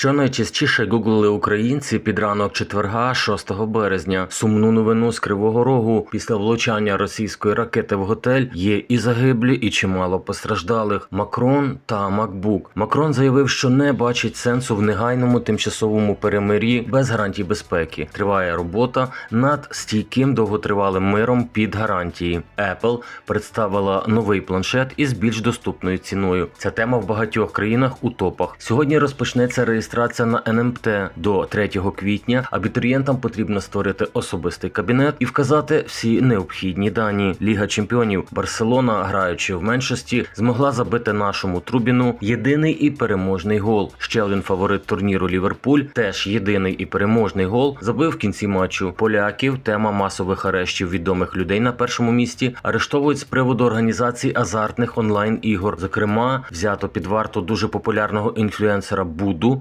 Що найчастіше гуглили українці під ранок четверга, 6 березня. Сумну новину з Кривого Рогу після влучання російської ракети в готель є і загиблі, і чимало постраждалих. Макрон та Макбук. Макрон заявив, що не бачить сенсу в негайному тимчасовому перемир'ї без гарантій безпеки. Триває робота над стійким довготривалим миром під гарантії. Apple представила новий планшет із більш доступною ціною. Ця тема в багатьох країнах у топах. Сьогодні розпочнеться реєстрація на НМТ до 3 квітня. Абітурієнтам потрібно створити особистий кабінет і вказати всі необхідні дані. Ліга чемпіонів Барселона, граючи в меншості, змогла забити нашому Трубіну єдиний і переможний гол. Ще один фаворит турніру Ліверпуль, теж єдиний і переможний гол, забив в кінці матчу. Поляків тема масових арештів відомих людей на першому місці арештовують з приводу організації азартних онлайн ігор. Зокрема, взято під варту дуже популярного інфлюенсера Буду